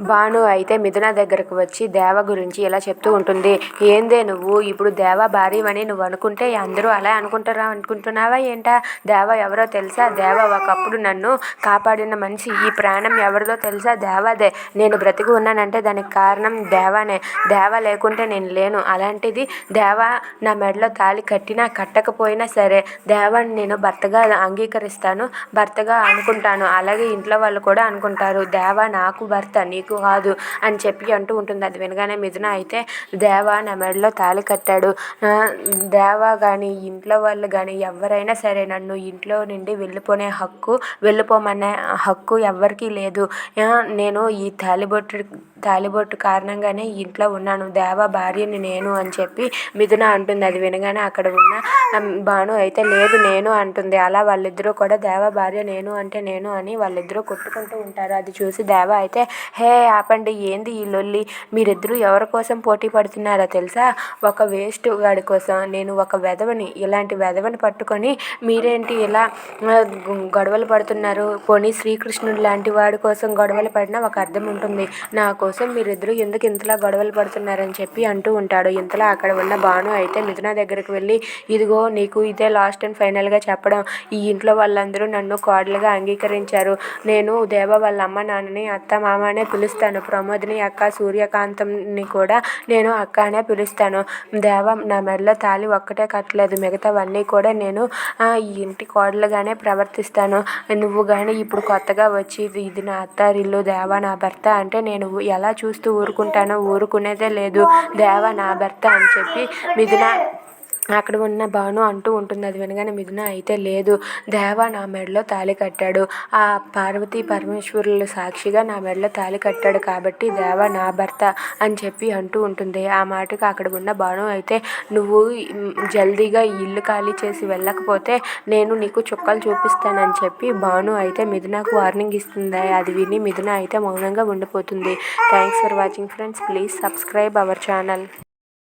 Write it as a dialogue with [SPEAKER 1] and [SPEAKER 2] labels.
[SPEAKER 1] భాను అయితే మిథున దగ్గరకు వచ్చి దేవ గురించి ఇలా చెప్తూ ఉంటుంది. ఏందే నువ్వు? ఇప్పుడు దేవ భార్యవని నువ్వు అనుకుంటే అందరూ అలా అనుకుంటారా అనుకుంటున్నావా ఏంటా? దేవ ఎవరో తెలుసా? దేవ ఒకప్పుడు నన్ను కాపాడిన మనిషి. ఈ ప్రాణం ఎవరిదో తెలుసా? దేవాదే. నేను బ్రతికి ఉన్నానంటే దానికి కారణం దేవానే. దేవ లేకుంటే నేను లేను. అలాంటిది దేవ నా మెడలో తాళి కట్టినా కట్టకపోయినా సరే దేవాన్ని నేను భర్తగా అంగీకరిస్తాను భర్తగా అనుకుంటాను. అలాగే ఇంట్లో వాళ్ళు కూడా అనుకుంటారు. దేవ నాకు భర్త నీకు కాదు అని చెప్పి అంటూ ఉంటుంది. అది వినగానే మిథున అయితే దేవ నా మెడలో తాళి కట్టాడు. దేవ కానీ ఇంట్లో వాళ్ళు కానీ ఎవరైనా సరే నన్ను ఇంట్లో నుండి వెళ్ళిపోనే హక్కు వెళ్ళిపోమనే హక్కు ఎవ్వరికీ లేదు. నేను ఈ తాలిబొట్టు తాలిబొట్టు కారణంగానే ఇంట్లో ఉన్నాను. దేవ భార్యని నేను అని చెప్పి మిథున అంటుంది. అది వినగానే అక్కడ ఉన్న భాను అయితే లేదు నేను అంటుంది. అలా వాళ్ళిద్దరూ కూడా దేవ భార్య నేను అంటే నేను అని వాళ్ళిద్దరూ కొట్టుకుంటూ ఉంటారు. అది చూసి దేవ అయితే హే ఆపండి ఏంది ఈ లొల్లి? మీరిద్దరూ ఎవరి కోసం పోటీ పడుతున్నారో తెలుసా? ఒక వేస్ట్ వాడి కోసం. నేను ఒక వెధవని ఇలాంటి వెధవని పట్టుకొని మీరేంటి ఇలా గొడవలు పడుతున్నారు? పోనీ శ్రీకృష్ణుడు లాంటి వాడి కోసం గొడవలు పడినా ఒక అర్థం ఉంటుంది. నా కోసం మీరిద్దరూ ఎందుకు ఇంతలా గొడవలు పడుతున్నారని చెప్పి అంటూ ఉంటాడు. ఇంతలా అక్కడ ఉన్న భాను అయితే మిథున దగ్గరికి వెళ్ళి ఇదిగో నీకు ఇదే లాస్ట్ అండ్ ఫైనల్గా చెప్పడం. ఈ ఇంట్లో వాళ్ళందరూ నన్ను కోడలుగా అంగీకరించారు. నేను దేవ వాళ్ళ అమ్మ నాన్నని అత్త మామ అనే పిలుస్తాను. ప్రమోద్ని అక్క సూర్యకాంతంని కూడా నేను అక్క అనే పిలుస్తాను. దేవం నా మెడలో తాళి ఒక్కటే కట్టలేదు. మిగతావన్నీ కూడా నేను ఈ ఇంటి కోడలుగానే ప్రవర్తిస్తాను. నువ్వు కానీ ఇప్పుడు కొత్తగా వచ్చి ఇది నా అత్తారిల్లు దేవ నా భర్త అంటే నేను ఎలా చూస్తూ ఊరుకుంటానో ఊరుకునేదే లేదు. దేవ నా భర్త అని చెప్పి మిథున అక్కడ ఉన్న భాను అంటూ ఉంటుంది అది వినగానే మిథున అయితే లేదు. దేవ నా మెడలో తాళి కట్టాడు. ఆ పార్వతీ పరమేశ్వరుల సాక్షిగా నా మెడలో తాళి కట్టాడు కాబట్టి దేవ నా భర్త అని చెప్పి అంటూ ఉంటుంది. ఆ మాటకు అక్కడ ఉన్న భాను అయితే నువ్వు జల్దీగా ఇల్లు ఖాళీ చేసి వెళ్ళకపోతే నేను నీకు చుక్కలు చూపిస్తానని చెప్పి భాను అయితే మిథునకు వార్నింగ్ ఇస్తుంది. అది విని మిథున అయితే మౌనంగా ఉండిపోతుంది. Thanks for watching friends. Please subscribe our channel.